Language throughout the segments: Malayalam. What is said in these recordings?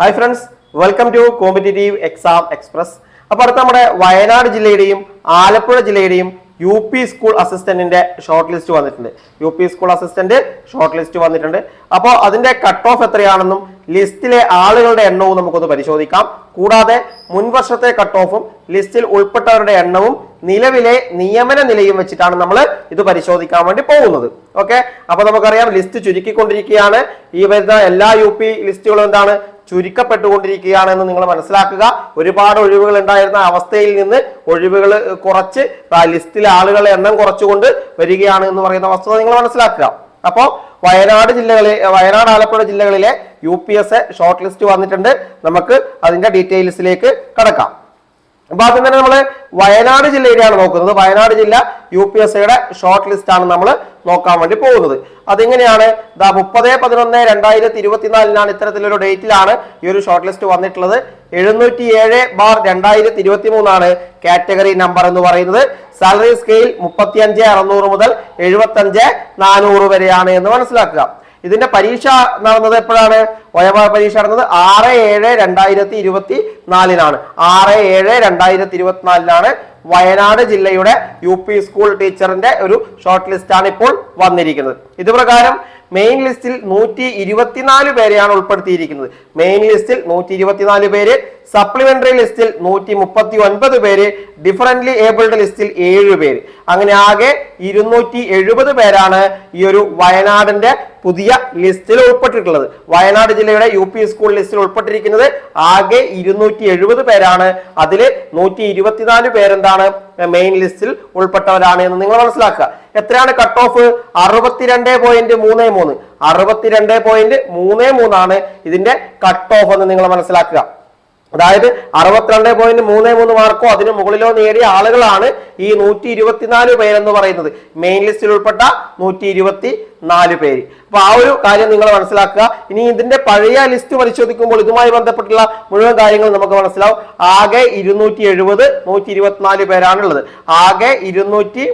Hi friends welcome to competitive exam express അപ്പോൾ അടുത്ത നമ്മുടെ വയനാട് ജില്ലയുടെയും ആലപ്പുഴ ജില്ലയുടെയും യു പി സ്കൂൾ അസിസ്റ്റന്റിന്റെ ഷോർട്ട് ലിസ്റ്റ് വന്നിട്ടുണ്ട്. U P school assistant short list വന്നിട്ടുണ്ട്. അപ്പോൾ അതിന്റെ കട്ട് ഓഫ് എത്രയാണെന്നും ലിസ്റ്റിലെ ആളുകളുടെ എണ്ണവും നമുക്കൊന്ന് പരിശോധിക്കാം. കൂടാതെ മുൻവർഷത്തെ കട്ട് ഓഫും ലിസ്റ്റിൽ ഉൾപ്പെട്ടവരുടെ എണ്ണവും നിലവിലെ നിയമന നിലയും വെച്ചിട്ടാണ് നമ്മൾ ഇത് പരിശോധിക്കാൻ വേണ്ടി പോകുന്നത്. ഓക്കെ അപ്പൊ നമുക്കറിയാം ലിസ്റ്റ് ചുരുക്കിക്കൊണ്ടിരിക്കുകയാണ്. ഈ വരുന്ന എല്ലാ യു പി ലിസ്റ്റുകളും എന്താണ്? ചുരുക്കപ്പെട്ടുകൊണ്ടിരിക്കുകയാണ് എന്ന് നിങ്ങൾ മനസ്സിലാക്കുക. ഒരുപാട് ഒഴിവുകൾ ഉണ്ടായിരുന്ന അവസ്ഥയിൽ നിന്ന് ഒഴിവുകൾ കുറച്ച് ലിസ്റ്റിലെ ആളുകളെ എണ്ണം കുറച്ചുകൊണ്ട് വരികയാണ് എന്ന് പറയുന്ന വസ്തുത നിങ്ങൾ മനസ്സിലാക്കുക. അപ്പോൾ വയനാട് ജില്ലകളിൽ വയനാട് ആലപ്പുഴ ജില്ലകളിലെ U P S A short list വന്നിട്ടുണ്ട്. നമുക്ക് അതിന്റെ ഡീറ്റെയിൽസിലേക്ക് കടക്കാം. അപ്പൊ ആദ്യം തന്നെ നമ്മൾ വയനാട് ജില്ലയിലാണ് നോക്കുന്നത്. വയനാട് ജില്ല യു പി എസ് സിയുടെ ഷോർട്ട് ലിസ്റ്റ് ആണ് നമ്മൾ നോക്കാൻ വേണ്ടി പോകുന്നത്. അതെങ്ങനെയാണ്? ദാ മുപ്പത് പതിനൊന്ന് രണ്ടായിരത്തി ഇരുപത്തിനാലിനാണ് ഇത്തരത്തിലൊരു ഡേറ്റിലാണ് ഈ ഒരു ഷോർട്ട് ലിസ്റ്റ് വന്നിട്ടുള്ളത്. എഴുന്നൂറ്റി ഏഴ് ബാർ രണ്ടായിരത്തി ഇരുപത്തി മൂന്നാണ് കാറ്റഗറി നമ്പർ എന്ന് പറയുന്നത്. സാലറി സ്കെയിൽ മുപ്പത്തി അഞ്ച് അറുന്നൂറ് മുതൽ എഴുപത്തി അഞ്ച് നാനൂറ് വരെയാണ് എന്ന് മനസ്സിലാക്കുക. ഇതിന്റെ പരീക്ഷ നടന്നത് എപ്പോഴാണ്? ഒയവ പരീക്ഷ നടന്നത് ആറ് ഏഴ് രണ്ടായിരത്തി ഇരുപത്തി നാലിനാണ്. ആറ് ഏഴ് രണ്ടായിരത്തി ഇരുപത്തിനാലിനാണ് വയനാട് ജില്ലയുടെ യു പി സ്കൂൾ ടീച്ചറിന്റെ ഒരു ഷോർട്ട് ലിസ്റ്റ് ആണ് ഇപ്പോൾ വന്നിരിക്കുന്നത്. ഇത് പ്രകാരം മെയിൻ ലിസ്റ്റിൽ നൂറ്റി ഇരുപത്തിനാല് പേരെയാണ് ഉൾപ്പെടുത്തിയിരിക്കുന്നത്. മെയിൻ ലിസ്റ്റിൽ നൂറ്റി ഇരുപത്തിനാല് പേര് സപ്ലിമെന്ററി ലിസ്റ്റിൽ നൂറ്റി മുപ്പത്തി ഒൻപത് പേര് ഡിഫറന്റ്ലി ഏബിൾഡ് ലിസ്റ്റിൽ ഏഴ് പേര്. അങ്ങനെ ആകെ ഇരുന്നൂറ്റി എഴുപത് പേരാണ് ഈ ഒരു വയനാടിന്റെ പുതിയ ലിസ്റ്റിൽ ഉൾപ്പെട്ടിട്ടുള്ളത്. വയനാട് ജില്ലയുടെ യു പി സ്കൂൾ ലിസ്റ്റിൽ ഉൾപ്പെട്ടിരിക്കുന്നത് ആകെ ഇരുന്നൂറ്റി എഴുപത് പേരാണ്. അതിൽ നൂറ്റി ഇരുപത്തിനാല് പേരെന്താണ്? മെയിൻ ലിസ്റ്റിൽ ഉൾപ്പെട്ടവരാണ് എന്ന് നിങ്ങൾ മനസ്സിലാക്കുക. എത്രയാണ് കട്ട് ഓഫ് അറുപത്തിരണ്ട് പോയിന്റ് മൂന്ന് മൂന്ന്. അറുപത്തിരണ്ട് പോയിന്റ് മൂന്ന് മൂന്നാണ് ഇതിന്റെ കട്ട് ഓഫ് എന്ന് നിങ്ങൾ മനസ്സിലാക്കുക. അതായത് അറുപത്തിരണ്ട് പോയിന്റ് മൂന്ന് മൂന്ന് മാർക്കോ അതിന് മുകളിലോ നേടിയ ആളുകളാണ് ഈ നൂറ്റി ഇരുപത്തിനാല് പേരെന്ന് പറയുന്നത്. മെയിൻ ലിസ്റ്റിൽ ഉൾപ്പെട്ട നൂറ്റി ഇരുപത്തി നാല് പേര്. അപ്പൊ ആ ഒരു കാര്യം നിങ്ങൾ മനസ്സിലാക്കുക. ഇനി ഇതിന്റെ പഴയ ലിസ്റ്റ് പരിശോധിക്കുമ്പോൾ ഇതുമായി ബന്ധപ്പെട്ടുള്ള മുഴുവൻ കാര്യങ്ങൾ നമുക്ക് മനസ്സിലാവും. ആകെ ഇരുന്നൂറ്റി എഴുപത് നൂറ്റി ഇരുപത്തിനാല് പേരാണുള്ളത്. ആകെ ഇരുന്നൂറ്റി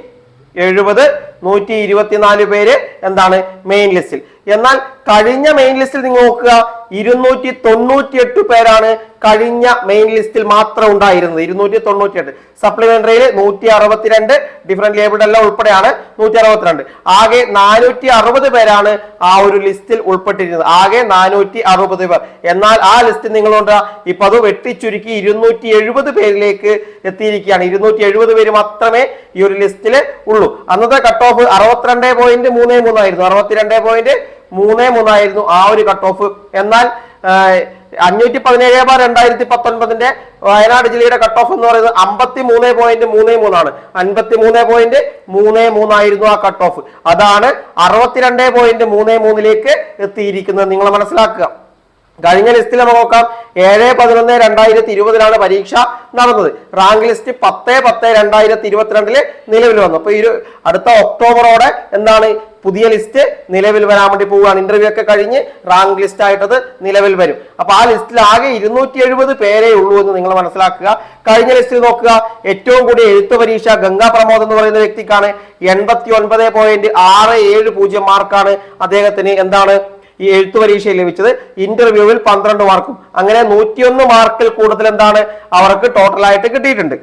എഴുപത് നൂറ്റി ഇരുപത്തിനാല് പേര് എന്താണ്? മെയിൻ ലിസ്റ്റിൽ എന്നാൽ കഴിഞ്ഞ മെയിൻ ലിസ്റ്റിൽ നിങ്ങൾ നോക്കുക. ഇരുന്നൂറ്റി തൊണ്ണൂറ്റി എട്ട് പേരാണ് കഴിഞ്ഞ മെയിൻ ലിസ്റ്റിൽ മാത്രം ഉണ്ടായിരുന്നത്. ഇരുന്നൂറ്റി തൊണ്ണൂറ്റി എട്ട് സപ്ലിമെന്ററിയിൽ നൂറ്റി അറുപത്തിരണ്ട് ഡിഫറെന്റ് ലേബിൾഡ് എല്ലാം ഉൾപ്പെടെയാണ് നൂറ്റി അറുപത്തിരണ്ട് ആകെ നാനൂറ്റി അറുപത് പേരാണ് ആ ഒരു ലിസ്റ്റിൽ ഉൾപ്പെട്ടിരുന്നത്. ആകെ നാനൂറ്റി അറുപത് പേർ. എന്നാൽ ആ ലിസ്റ്റ് നിങ്ങളുണ്ട് ഇപ്പൊ അത് വെട്ടിച്ചുരുക്കി ഇരുന്നൂറ്റി എഴുപത് പേരിലേക്ക് എത്തിയിരിക്കുകയാണ്. ഇരുന്നൂറ്റി എഴുപത് പേര് മാത്രമേ ഈ ഒരു ലിസ്റ്റിൽ ഉള്ളൂ. അന്നത്തെ കട്ട് ഓഫ് അറുപത്തിരണ്ട് പോയിന്റ് മൂന്ന് മൂന്നായിരുന്നു. അറുപത്തിരണ്ട് പോയിന്റ് മൂന്ന് മൂന്നായിരുന്നു ആ ഒരു കട്ട് ഓഫ് എന്നാൽ അഞ്ഞൂറ്റി പതിനേഴ് ബാർ രണ്ടായിരത്തി പത്തൊൻപതിന്റെ വയനാട് ജില്ലയുടെ കട്ട് ഓഫ് എന്ന് പറയുന്നത് അമ്പത്തി മൂന്ന് പോയിന്റ് മൂന്ന് മൂന്നാണ്. അൻപത്തി മൂന്ന് പോയിന്റ് മൂന്ന് മൂന്നായിരുന്നു ആ കട്ട് ഓഫ് അതാണ് അറുപത്തിരണ്ട് പോയിന്റ് മൂന്ന് മൂന്നിലേക്ക് എത്തിയിരിക്കുന്നത്. നിങ്ങൾ മനസ്സിലാക്കുക. കഴിഞ്ഞ ലിസ്റ്റിൽ നമുക്ക് നോക്കാം. ഏഴ് പതിനൊന്ന് രണ്ടായിരത്തി ഇരുപതിലാണ് പരീക്ഷ നടന്നത്. റാങ്ക് ലിസ്റ്റ് പത്ത് പത്ത് രണ്ടായിരത്തി ഇരുപത്തിരണ്ടിൽ നിലവിൽ വന്നു. അപ്പൊ ഈ അടുത്ത ഒക്ടോബറോടെ എന്താണ് പുതിയ ലിസ്റ്റ് നിലവിൽ വരാൻ വേണ്ടി പോവുകയാണ്. ഇന്റർവ്യൂ ഒക്കെ കഴിഞ്ഞ് റാങ്ക് ലിസ്റ്റ് ആയിട്ടത് നിലവിൽ വരും. അപ്പൊ ആ ലിസ്റ്റിൽ ആകെ ഇരുന്നൂറ്റി എഴുപത് പേരേ ഉള്ളൂ എന്ന് നിങ്ങൾ മനസ്സിലാക്കുക. കഴിഞ്ഞ ലിസ്റ്റിൽ നോക്കുക. ഏറ്റവും കൂടിയ എഴുത്ത് പരീക്ഷ ഗംഗാ പ്രമോദ് എന്ന് പറയുന്ന വ്യക്തിക്കാണ് എൺപത്തി ഒൻപത് പോയിന്റ് ആറ് ഏഴ് പൂജ്യം മാർക്കാണ് അദ്ദേഹത്തിന് എന്താണ് ഈ എഴുത്തു പരീക്ഷയിൽ ലഭിച്ചത് ഇന്റർവ്യൂവിൽ പന്ത്രണ്ട് മാർക്കും. അങ്ങനെ നൂറ്റിയൊന്ന് മാർക്കിൽ കൂടുതൽ എന്താണ് അവർക്ക് ടോട്ടലായിട്ട് കിട്ടിയിട്ടുണ്ട്.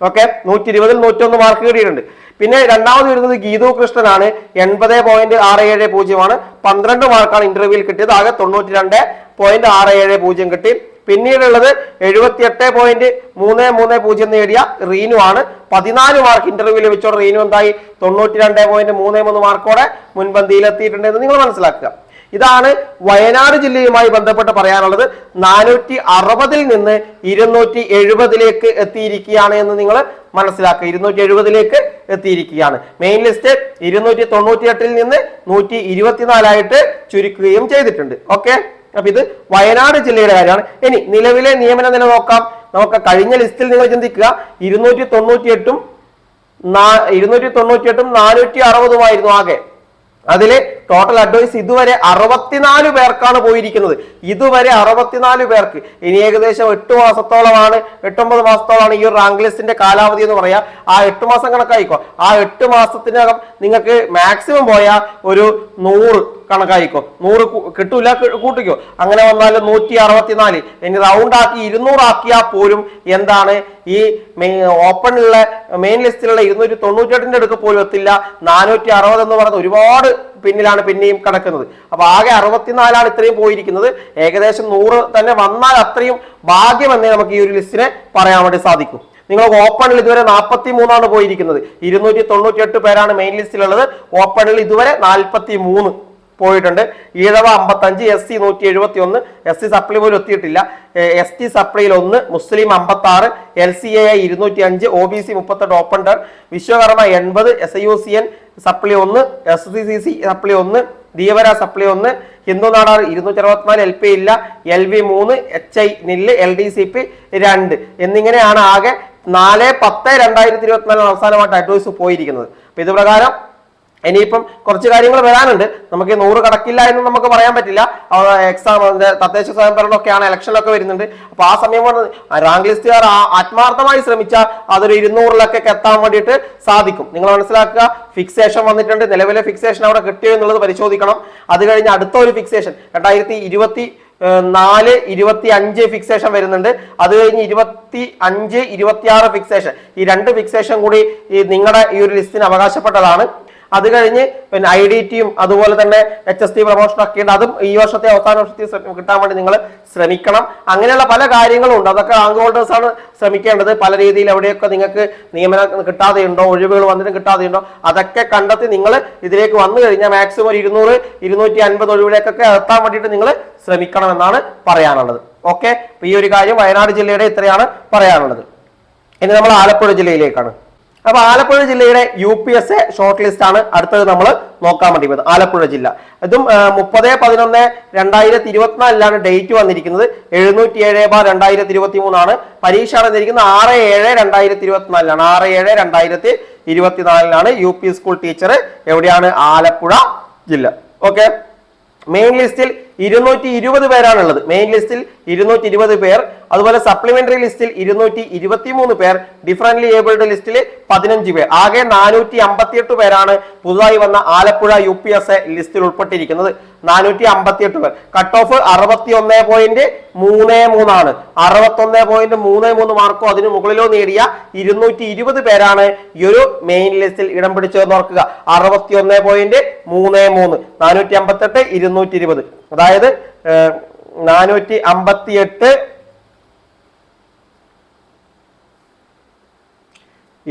ഓക്കെ നൂറ്റി ഇരുപതിൽ നൂറ്റൊന്ന് മാർക്ക് കിട്ടിയിട്ടുണ്ട്. പിന്നെ രണ്ടാമത് വരുന്നത് ഗീതു കൃഷ്ണനാണ്. എൺപത് പോയിന്റ് ആറ് ഏഴ് പൂജ്യമാണ് പന്ത്രണ്ട് മാർക്കാണ് ഇന്റർവ്യൂവിൽ കിട്ടിയത്. ആകെ തൊണ്ണൂറ്റി രണ്ട് പോയിന്റ് ആറ് ഏഴ് പൂജ്യം കിട്ടി. പിന്നീടുള്ളത് എഴുപത്തി എട്ട് പോയിന്റ് മൂന്ന് മൂന്ന് പൂജ്യം നേടിയ റീനു ആണ്. പതിനാല് മാർക്ക് ഇന്റർവ്യൂ ലഭിച്ചോടെ റീനു എന്തായി? തൊണ്ണൂറ്റി രണ്ട് പോയിന്റ് മൂന്ന് മൂന്ന് മാർക്കോടെ മുൻപന്തിയിൽ എത്തിയിട്ടുണ്ട് എന്ന് നിങ്ങൾ മനസ്സിലാക്കുക. ഇതാണ് വയനാട് ജില്ലയുമായി ബന്ധപ്പെട്ട് പറയാനുള്ളത്. നാനൂറ്റി അറുപതിൽ നിന്ന് ഇരുന്നൂറ്റി എഴുപതിലേക്ക് എത്തിയിരിക്കുകയാണ് എന്ന് നിങ്ങൾ മനസ്സിലാക്കുക. ഇരുന്നൂറ്റി എഴുപതിലേക്ക് എത്തിയിരിക്കുകയാണ്. മെയിൻ ലിസ്റ്റ് ഇരുന്നൂറ്റി തൊണ്ണൂറ്റി എട്ടിൽ നിന്ന് നൂറ്റി ഇരുപത്തിനാലായിട്ട് ചുരുക്കുകയും ചെയ്തിട്ടുണ്ട്. ഓക്കെ അപ്പൊ ഇത് വയനാട് ജില്ലയുടെ കാര്യമാണ്. ഇനി നിലവിലെ നിയമനം നില നോക്കാം. നമുക്ക് കഴിഞ്ഞ ലിസ്റ്റിൽ നിങ്ങൾ ചിന്തിക്കുക. ഇരുന്നൂറ്റി തൊണ്ണൂറ്റി എട്ടും ഇരുന്നൂറ്റി തൊണ്ണൂറ്റി എട്ടും നാനൂറ്റി അറുപതുമായിരുന്നു ആകെ. അതിൽ ടോട്ടൽ അഡ്വൈസ് ഇതുവരെ അറുപത്തിനാല് പേർക്കാണ് പോയിരിക്കുന്നത്. ഇതുവരെ അറുപത്തിനാല് പേർക്ക്. ഇനി ഏകദേശം എട്ട് മാസത്തോളമാണ് എട്ടൊമ്പത് മാസത്തോളമാണ് ഈ ഒരു റാങ്ക് ലിസ്റ്റിന്റെ കാലാവധി എന്ന് പറയാ. ആ എട്ട് മാസം കണക്കായിക്കോ. ആ എട്ട് മാസത്തിനകം നിങ്ങൾക്ക് മാക്സിമം പോയ ഒരു നൂറ് കണക്കായിക്കോ. നൂറ് കിട്ടൂല കൂട്ടിക്കോ. അങ്ങനെ വന്നാൽ നൂറ്റി അറുപത്തിനാല്. ഇനി റൗണ്ട് ആക്കി ഇരുന്നൂറാക്കിയാൽ പോലും എന്താണ് ഈ ഓപ്പണിലുള്ള മെയിൻ ലിസ്റ്റിലുള്ള ഇരുന്നൂറ്റി തൊണ്ണൂറ്റെട്ടിന്റെ അടുക്ക് പോലും എത്തില്ല. നാനൂറ്റി അറുപത് എന്ന് പറയുന്നത് ഒരുപാട് പിന്നിലാണ് പിന്നെയും കിടക്കുന്നത്. അപ്പൊ ആകെ അറുപത്തിനാലാണ് ഇത്രയും പോയിരിക്കുന്നത്. ഏകദേശം നൂറ് തന്നെ വന്നാൽ അത്രയും ഭാഗ്യമെന്നേ നമുക്ക് ഈ ഒരു ലിസ്റ്റിനെ പറയാൻ വേണ്ടി സാധിക്കും. നിങ്ങൾ ഓപ്പണിൽ ഇതുവരെ നാൽപ്പത്തി മൂന്നാണ് പോയിരിക്കുന്നത്. ഇരുന്നൂറ്റി തൊണ്ണൂറ്റി എട്ട് പേരാണ് മെയിൻ ലിസ്റ്റിലുള്ളത് ഓപ്പണിൽ ഇതുവരെ നാൽപ്പത്തി മൂന്ന് പോയിട്ടുണ്ട്. ഈഴവ അമ്പത്തഞ്ച് എസ് സി നൂറ്റി എഴുപത്തി ഒന്ന് എസ് സി സപ്ലി പോലും എത്തിയിട്ടില്ല. എസ് ടി സപ്ലിയിൽ ഒന്ന് മുസ്ലിം അമ്പത്തി ആറ് എൽ സി എ ഇരുന്നൂറ്റി അഞ്ച് ഒ ബി സി മുപ്പത്തെട്ട് ഓപ്പൺ ഡർ വിശ്വകർമ്മ എൺപത് S I U C N സപ്ലി ഒന്ന് എസ് സി സി സി സപ്ലി ഒന്ന് ദീവര സപ്ലൈ ഒന്ന് ഹിന്ദു നാടാർ ഇരുന്നൂറ്റി അറുപത്തിനാല് എൽ പി ഇല്ല എൽ വി മൂന്ന് എച്ച് ഐ നില്ല് എൽ ഡി സി പി രണ്ട്. എന്നിങ്ങനെയാണ് ആകെ നാല് പത്ത് രണ്ടായിരത്തി ഇരുപത്തിനാലിന് അവസാനമായിട്ട് അഡ്വൈസ് പോയിരിക്കുന്നത്. അപ്പൊ ഇത് പ്രകാരം ഇനിയിപ്പം കുറച്ച് കാര്യങ്ങൾ വരാനുണ്ട്. നമുക്ക് നൂറ് കടക്കില്ല എന്ന് നമുക്ക് പറയാൻ പറ്റില്ല. എക്സാം തദ്ദേശ സ്വയംഭരണമൊക്കെയാണ് ഇലക്ഷനിലൊക്കെ വരുന്നുണ്ട്. അപ്പൊ ആ സമയം റാങ്ക് ലിസ്റ്റുകാർ ആത്മാർത്ഥമായി ശ്രമിച്ചാൽ അതൊരു ഇരുന്നൂറിലൊക്കെ എത്താൻ വേണ്ടിയിട്ട് സാധിക്കും. നിങ്ങൾ മനസ്സിലാക്കുക ഫിക്സേഷൻ വന്നിട്ടുണ്ട്. നിലവിലെ ഫിക്സേഷൻ അവിടെ കിട്ടിയോ എന്നുള്ളത് പരിശോധിക്കണം. അത് കഴിഞ്ഞ് അടുത്ത ഒരു ഫിക്സേഷൻ രണ്ടായിരത്തി ഇരുപത്തി നാല് ഇരുപത്തി അഞ്ച് ഫിക്സേഷൻ വരുന്നുണ്ട്. അത് കഴിഞ്ഞ് ഇരുപത്തി അഞ്ച് ഇരുപത്തി ആറ് ഫിക്സേഷൻ ഈ രണ്ട് ഫിക്സേഷൻ കൂടി ഈ നിങ്ങളുടെ ഈ ഒരു ലിസ്റ്റിന് അവകാശപ്പെട്ടതാണ്. അത് കഴിഞ്ഞ് പിന്നെ ഐ ഡി ടിയും അതുപോലെ തന്നെ എച്ച് എസ് ടി പ്രൊമോഷൻ ഒക്കെ ഉണ്ട്. അതും ഈ വർഷത്തെ അവസാന വർഷത്തിൽ കിട്ടാൻ വേണ്ടി നിങ്ങൾ ശ്രമിക്കണം. അങ്ങനെയുള്ള പല കാര്യങ്ങളും ഉണ്ട്. അതൊക്കെ റാങ്ക് ഹോൾഡേഴ്സ് ആണ് ശ്രമിക്കേണ്ടത്. പല രീതിയിൽ എവിടെയൊക്കെ നിങ്ങൾക്ക് നിയമനം കിട്ടാതെയുണ്ടോ ഒഴിവുകൾ വന്നിട്ടും കിട്ടാതെയുണ്ടോ അതൊക്കെ കണ്ടെത്തി നിങ്ങൾ ഇതിലേക്ക് വന്നു കഴിഞ്ഞാൽ മാക്സിമം ഒരു ഇരുന്നൂറ് ഇരുന്നൂറ്റി അൻപത് ഒഴിവിലേക്കൊക്കെ എത്താൻ വേണ്ടിയിട്ട് നിങ്ങൾ ശ്രമിക്കണം എന്നാണ് പറയാനുള്ളത്. ഓക്കെ ഈ ഒരു കാര്യം വയനാട് ജില്ലയുടെ ഇത്രയാണ് പറയാനുള്ളത്. ഇനി നമ്മൾ ആലപ്പുഴ ജില്ലയിലേക്കാണ്. അപ്പൊ ആലപ്പുഴ ജില്ലയുടെ U P S A short list ആണ് അടുത്തത് നമ്മൾ നോക്കാൻ വേണ്ടി പോകുന്നത് ആലപ്പുഴ ജില്ല. ഇതും മുപ്പത് പതിനൊന്ന് രണ്ടായിരത്തി ഇരുപത്തിനാലിലാണ് ഡേറ്റ് വന്നിരിക്കുന്നത്. എഴുന്നൂറ്റി ഏഴ് ബാർ രണ്ടായിരത്തി ഇരുപത്തി മൂന്നാണ് പരീക്ഷ നടന്നിരിക്കുന്നത് ആറ് ഏഴ് രണ്ടായിരത്തി ഇരുപത്തിനാലിലാണ്. ആറ് ഏഴ് രണ്ടായിരത്തി ഇരുപത്തിനാലിലാണ് യു പി സ്കൂൾ ടീച്ചർ എവിടെയാണ്? ആലപ്പുഴ ജില്ല. ഓക്കെ മെയിൻ ലിസ്റ്റിൽ ഇരുന്നൂറ്റി ഇരുപത് പേരാണുള്ളത്. മെയിൻ ലിസ്റ്റിൽ ഇരുന്നൂറ്റി ഇരുപത് പേർ. അതുപോലെ സപ്ലിമെന്ററി ലിസ്റ്റിൽ ഇരുന്നൂറ്റി ഇരുപത്തി മൂന്ന് പേർ ഡിഫറന്റ്ലി ഏബിൾഡ് ലിസ്റ്റിൽ പതിനഞ്ച് പേർ. ആകെ നാനൂറ്റി അമ്പത്തിയെട്ട് പേരാണ് പുതുതായി വന്ന Alappuzha U P S A ലിസ്റ്റിൽ ഉൾപ്പെട്ടിരിക്കുന്നത്. നാനൂറ്റി അമ്പത്തിയെട്ട് പേർ. കട്ട് ഓഫ് അറുപത്തി ഒന്ന് പോയിന്റ് മൂന്ന് മൂന്നാണ്. അറുപത്തി ഒന്ന് പോയിന്റ് മൂന്ന് മൂന്ന് മാർക്കോ അതിനു മുകളിലോ നേടിയ ഇരുന്നൂറ്റി ഇരുപത് പേരാണ് ഈ ഒരു മെയിൻ ലിസ്റ്റിൽ ഇടം പിടിച്ചതെന്ന് ഓർക്കുക. അറുപത്തി ഒന്ന് പോയിന്റ് മൂന്ന് മൂന്ന്. നാനൂറ്റി അമ്പത്തെട്ട് ഇരുന്നൂറ്റി ഇരുപത് അതായത് നാനൂറ്റി അമ്പത്തി എട്ട്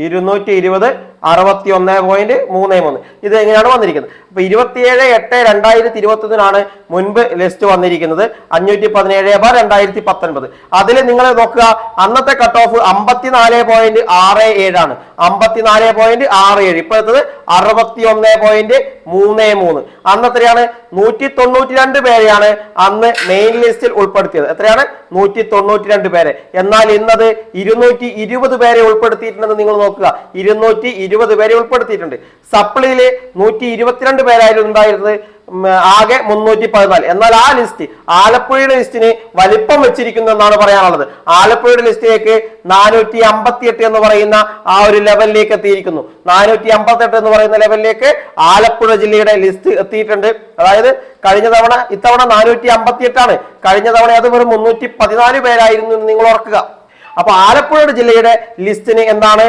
ഇരുന്നൂറ്റി ഇരുപത് അറുപത്തി ഒന്ന് പോയിന്റ് മൂന്ന് മൂന്ന്. ഇത് എങ്ങനെയാണ് വന്നിരിക്കുന്നത്? അപ്പൊ ഇരുപത്തിയേഴ് എട്ട് രണ്ടായിരത്തി ഇരുപത്തി ഒന്നിനാണ് മുൻപ് ലിസ്റ്റ് വന്നിരിക്കുന്നത്. അഞ്ഞൂറ്റി പതിനേഴ് ബാർ രണ്ടായിരത്തി പത്തൊൻപത് അതിൽ നിങ്ങൾ നോക്കുക അന്നത്തെ കട്ട് ഓഫ് അമ്പത്തിനാല് പോയിന്റ് ആറ് ഏഴാണ് അമ്പത്തിനാല് പോയിന്റ് ആറ് ഏഴ്. ഇപ്പൊ എത്തത് അറുപത്തി ഒന്ന് പോയിന്റ് മൂന്ന് മൂന്ന്. അന്ന് എത്രയാണ്? നൂറ്റി തൊണ്ണൂറ്റി രണ്ട് പേരെയാണ് അന്ന് മെയിൻ ലിസ്റ്റിൽ ഉൾപ്പെടുത്തിയത്. എത്രയാണ്? നൂറ്റി തൊണ്ണൂറ്റി രണ്ട് പേരെ. എന്നാൽ ഇന്നത് ഇരുന്നൂറ്റി ഇരുപത് പേരെ ഉൾപ്പെടുത്തിയിട്ടുണ്ടെന്ന് നിങ്ങൾ നോക്കുക. ഇരുന്നൂറ്റി ഇരുപത് പേരെ ഉൾപ്പെടുത്തിയിട്ടുണ്ട്. സപ്ലിയിൽ നൂറ്റി ഇരുപത്തിരണ്ട് പേരായിരുന്നു ഉണ്ടായിരുന്നത്. ആകെ മുന്നൂറ്റി പതിനാല്. എന്നാൽ ആ ലിസ്റ്റ് ആലപ്പുഴയുടെ ലിസ്റ്റിന് വലിപ്പം വെച്ചിരിക്കുന്നു എന്നാണ് പറയാനുള്ളത്. ആലപ്പുഴയുടെ ലിസ്റ്റിലേക്ക് നാനൂറ്റി അമ്പത്തി എട്ട് എന്ന് പറയുന്ന ആ ഒരു ലെവലിലേക്ക് എത്തിയിരിക്കുന്നു. നാനൂറ്റി അമ്പത്തി എട്ട് എന്ന് പറയുന്ന ലെവലിലേക്ക് ആലപ്പുഴ ജില്ലയുടെ ലിസ്റ്റ് എത്തിയിട്ടുണ്ട്. അതായത് കഴിഞ്ഞ തവണ ഇത്തവണ നാനൂറ്റി അമ്പത്തി എട്ടാണ് കഴിഞ്ഞ തവണ അത് വെറും മുന്നൂറ്റി പതിനാല് പേരായിരുന്നു നിങ്ങൾ ഓർക്കുക. അപ്പൊ ആലപ്പുഴ ജില്ലയുടെ ലിസ്റ്റിന് എന്താണ്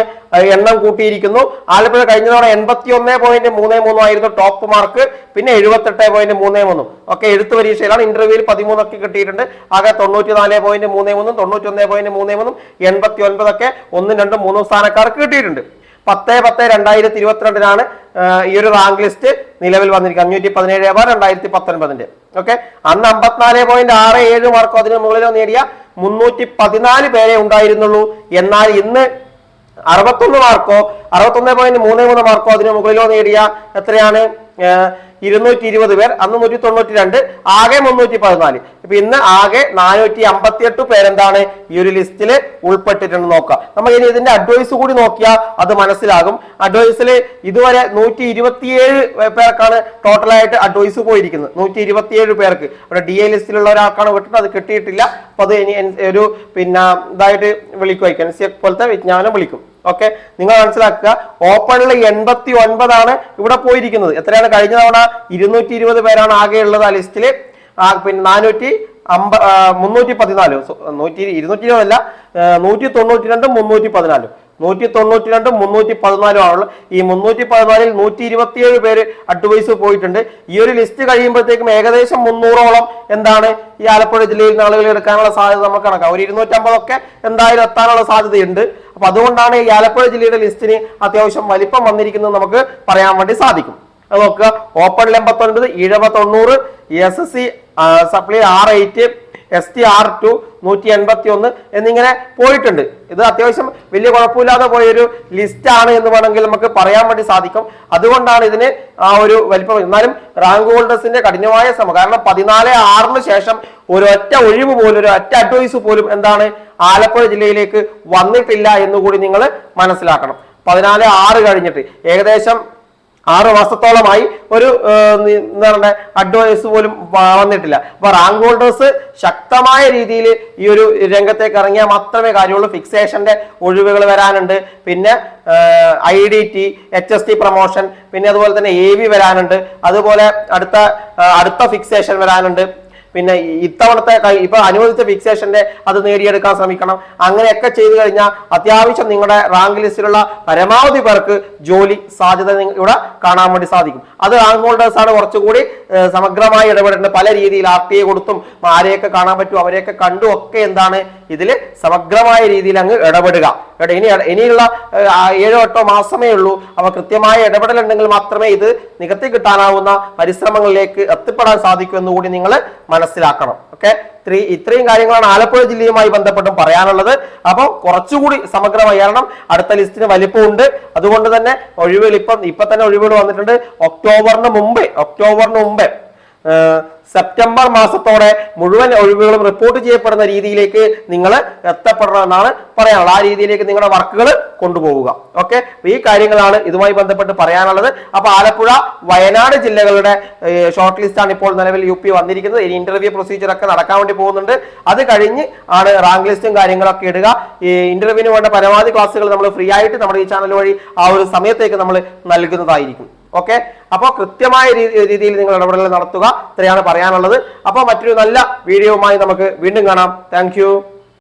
എണ്ണം കൂട്ടിയിരിക്കുന്നു. ആലപ്പുഴ കഴിഞ്ഞ തവണ എൺപത്തി ഒന്ന് പോയിന്റ് മൂന്ന് മൂന്നും ആയിരുന്നു ടോപ്പ് മാർക്ക്. പിന്നെ എഴുപത്തെട്ട് പോയിന്റ് മൂന്ന് മൂന്നും. ഒക്കെ എഴുത്ത് പരീക്ഷയിലാണ് ഇന്റർവ്യൂവിൽ പതിമൂന്നൊക്കെ കിട്ടിയിട്ടുണ്ട്. ആകെ തൊണ്ണൂറ്റി നാല് പോയിന്റ് മൂന്ന് മൂന്നും തൊണ്ണൂറ്റി ഒന്ന് പോയിന്റ് മൂന്ന് മൂന്നും എൺപത്തി ഒൻപതൊക്കെ ഒന്നും രണ്ടും മൂന്നും സ്ഥാനക്കാർക്ക് കിട്ടിയിട്ടുണ്ട്. പത്ത് പത്ത് രണ്ടായിരത്തി ഇരുപത്തിരണ്ടിനാണ് ഈ ഒരു റാങ്ക് ലിസ്റ്റ് നിലവിൽ വന്നിരിക്കുന്നത്. അഞ്ഞൂറ്റി പതിനേഴ് ബാർ രണ്ടായിരത്തി പത്തൊൻപതിന്റെ ഓക്കെ? അന്ന് അമ്പത്തിനാല് പോയിന്റ് ആറ് ഏഴ് മാർക്കോ അതിന് മുകളിലോ നേടിയ മുന്നൂറ്റി പതിനാല് പേരെ ഉണ്ടായിരുന്നുള്ളൂ. എന്നാൽ ഇന്ന് അറുപത്തൊന്ന് മാർക്കോ അറുപത്തൊന്ന് പോയിന്റ് മൂന്ന് മൂന്ന് മാർക്കോ അതിന് മുകളിലോ നേടിയ എത്രയാണ്? ഇരുന്നൂറ്റി ഇരുപത് പേർ അന്ന് നൂറ്റി തൊണ്ണൂറ്റി രണ്ട് ആകെ മുന്നൂറ്റി പതിനാല് ഇപ്പൊ ഇന്ന് ആകെ നാനൂറ്റി അമ്പത്തി എട്ട് പേരെന്താണ് ഈ ഒരു ലിസ്റ്റിൽ ഉൾപ്പെട്ടിട്ടുണ്ട് നോക്കുക നമ്മൾ ഇനി ഇതിന്റെ അഡ്വൈസ് കൂടി നോക്കിയാൽ അത് മനസ്സിലാകും. അഡ്വൈസിൽ ഇതുവരെ നൂറ്റി ഇരുപത്തിയേഴ് പേർക്കാണ് ടോട്ടലായിട്ട് അഡ്വൈസ് പോയിരിക്കുന്നത്. നൂറ്റി ഇരുപത്തിയേഴ് പേർക്ക്. അവിടെ ഡി എ ലിസ്റ്റിലുള്ള ഒരാൾക്കാണ് വിട്ടിട്ട് അത് കിട്ടിയിട്ടില്ല. അപ്പൊ അത് ഇനി ഒരു പിന്നെ ഇതായിട്ട് വിളിക്കുമായിരിക്കും എൻ സി എഫ് പോലത്തെ വിജ്ഞാനം വിളിക്കും. ഓക്കെ? നിങ്ങൾ മനസ്സിലാക്കുക ഓപ്പണിൽ എൺപത്തി ഒൻപതാണ് ഇവിടെ പോയിരിക്കുന്നത്. എത്രയാണ്? കഴിഞ്ഞ തവണ ഇരുന്നൂറ്റി ഇരുപത് പേരാണ് ആകെ ഉള്ളത് ആ ലിസ്റ്റിൽ പിന്നെ നാനൂറ്റി അമ്പ മുന്നൂറ്റി പതിനാല് നൂറ്റി ഇരുന്നൂറ്റി ഇരുപതല്ല നൂറ്റി തൊണ്ണൂറ്റി രണ്ടും മുന്നൂറ്റി പതിനാലും നൂറ്റി തൊണ്ണൂറ്റി രണ്ടും മുന്നൂറ്റി പതിനാലും ആണുള്ളത് ഈ മുന്നൂറ്റി പതിനാലിൽ നൂറ്റി ഇരുപത്തിയേഴ് പേര് അഡ്വൈസ് പോയിട്ടുണ്ട്. ഈ ഒരു ലിസ്റ്റ് കഴിയുമ്പോഴത്തേക്കും ഏകദേശം മുന്നൂറോളം എന്താണ് ഈ ആലപ്പുഴ ജില്ലയിൽ നിന്ന് ആളുകൾ എടുക്കാനുള്ള സാധ്യത നമുക്ക് കണക്കാം ഒരു ഇരുന്നൂറ്റമ്പതൊക്കെ എന്തായാലും എത്താനുള്ള സാധ്യതയുണ്ട്. അപ്പൊ അതുകൊണ്ടാണ് ഈ ആലപ്പുഴ ജില്ലയുടെ ലിസ്റ്റിന് അത്യാവശ്യം വലിപ്പം വന്നിരിക്കുന്നത് നമുക്ക് പറയാൻ വേണ്ടി സാധിക്കും. നോക്കുക. ഓപ്പൺ എൺപത്തി ഒൻപത് ഇഴവ തൊണ്ണൂറ് S S C supply R eight S T R two നൂറ്റി എൺപത്തി ഒന്ന് എന്നിങ്ങനെ പോയിട്ടുണ്ട്. ഇത് അത്യാവശ്യം വലിയ കുഴപ്പമില്ലാതെ പോയൊരു ലിസ്റ്റ് ആണ് എന്ന് വേണമെങ്കിൽ നമുക്ക് പറയാൻ വേണ്ടി സാധിക്കും. അതുകൊണ്ടാണ് ഇതിന് ആ ഒരു വലിപ്പം. എന്നാലും റാങ്ക് ഹോൾഡേഴ്സിന്റെ കഠിനമായ ശ്രമം. കാരണം പതിനാല് ആറിന് ശേഷം ഒരു ഒറ്റ ഒഴിവ് പോലും ഒരു ഒറ്റ അഡ്വൈസ് പോലും എന്താണ് ആലപ്പുഴ ജില്ലയിലേക്ക് വന്നിട്ടില്ല എന്നുകൂടി നിങ്ങൾ മനസ്സിലാക്കണം. പതിനാല് ആറ് കഴിഞ്ഞിട്ട് ഏകദേശം ആറ് മാസത്തോളമായി ഒരു എന്താ പറയുക അഡ്വൈസ് പോലും വന്നിട്ടില്ല അപ്പൊ റാങ്ക് ഹോൾഡേഴ്സ് ശക്തമായ രീതിയിൽ ഈ ഒരു രംഗത്തേക്ക് ഇറങ്ങിയാൽ മാത്രമേ കാര്യമുള്ളൂ. ഫിക്സേഷന്റെ ഒഴിവുകൾ വരാനുണ്ട്. പിന്നെ I D T H S T promotion പിന്നെ അതുപോലെ തന്നെ എ വരാനുണ്ട്. അതുപോലെ അടുത്ത അടുത്ത ഫിക്സേഷൻ വരാനുണ്ട്. പിന്നെ ഇത്തവണത്തെ ഇപ്പൊ അനുവദിച്ച ഫിക്സേഷന്റെ അത് നേടിയെടുക്കാൻ ശ്രമിക്കണം. അങ്ങനെയൊക്കെ ചെയ്തു കഴിഞ്ഞാൽ അത്യാവശ്യം നിങ്ങളുടെ റാങ്ക് ലിസ്റ്റിലുള്ള പരമാവധി പേർക്ക് ജോലി സാധ്യത ഇവിടെ കാണാൻ വേണ്ടി സാധിക്കും. അത് റാങ്ക് ഹോൾഡേഴ്സ് ആണ് കുറച്ചുകൂടി സമഗ്രമായി ഇടപെടേണ്ടത്. പല രീതിയിൽ ആർ ടി കൊടുത്തും ആരെയൊക്കെ കാണാൻ പറ്റും അവരെയൊക്കെ കണ്ടും ഒക്കെ എന്താണ് ഇതിൽ സമഗ്രമായ രീതിയിൽ അങ്ങ് ഇടപെടുക. കേട്ടോ ഇനി ഇനിയുള്ള ഏഴോ എട്ടോ മാസമേ ഉള്ളൂ. അവ കൃത്യമായ ഇടപെടൽ ഉണ്ടെങ്കിൽ മാത്രമേ ഇത് നികത്തി കിട്ടാനാവുന്ന പരിശ്രമങ്ങളിലേക്ക് എത്തിപ്പെടാൻ സാധിക്കൂ എന്ന് കൂടി നിങ്ങൾ മനസ്സിലാക്കണം. ഓക്കെ? ഇത്രയും ഇത്രയും കാര്യങ്ങളാണ് ആലപ്പുഴ ജില്ലയുമായി ബന്ധപ്പെട്ടും പറയാനുള്ളത്. അപ്പോൾ കുറച്ചുകൂടി സമഗ്രമായി കാരണം അടുത്ത ലിസ്റ്റിന് വലിപ്പമുണ്ട്. അതുകൊണ്ട് തന്നെ ഒഴിവുകൾ ഇപ്പം ഇപ്പൊ തന്നെ ഒഴിവുകൾ വന്നിട്ടുണ്ട്. ഒക്ടോബറിന് മുമ്പേ ഒക്ടോബറിന് മുമ്പേ സെപ്റ്റംബർ മാസത്തോടെ മുഴുവൻ ഒഴിവുകളും റിപ്പോർട്ട് ചെയ്യപ്പെടുന്ന രീതിയിലേക്ക് നിങ്ങൾ എത്തപ്പെടണമെന്നാണ് പറയാനുള്ളത്. ആ രീതിയിലേക്ക് നിങ്ങളുടെ വർക്കുകൾ കൊണ്ടുപോവുക. ഓക്കെ? ഈ കാര്യങ്ങളാണ് ഇതുമായി ബന്ധപ്പെട്ട് പറയാനുള്ളത്. അപ്പൊ ആലപ്പുഴ വയനാട് ജില്ലകളുടെ ഷോർട്ട് ലിസ്റ്റാണ് ഇപ്പോൾ നിലവിൽ യു പി വന്നിരിക്കുന്നത്. ഇനി ഇന്റർവ്യൂ പ്രൊസീജിയർ ഒക്കെ നടക്കാൻ വേണ്ടി പോകുന്നുണ്ട്. അത് കഴിഞ്ഞ് ആണ് റാങ്ക് ലിസ്റ്റും കാര്യങ്ങളൊക്കെ ഇടുക. ഈ ഇന്റർവ്യൂവിന് വേണ്ട പരമാവധി ക്ലാസ്സുകൾ നമ്മൾ ഫ്രീ ആയിട്ട് നമ്മുടെ ഈ ചാനൽ വഴി ആ ഒരു സമയത്തേക്ക് നമ്മൾ നൽകുന്നതായിരിക്കും. ഓക്കെ? അപ്പോൾ കൃത്യമായ രീതിയിൽ നിങ്ങൾ ഇടപെടൽ നടത്തുക. ഇത്രയാണ് പറയാനുള്ളത്. അപ്പോൾ മറ്റൊരു നല്ല വീഡിയോവുമായി നമുക്ക് വീണ്ടും കാണാം. താങ്ക്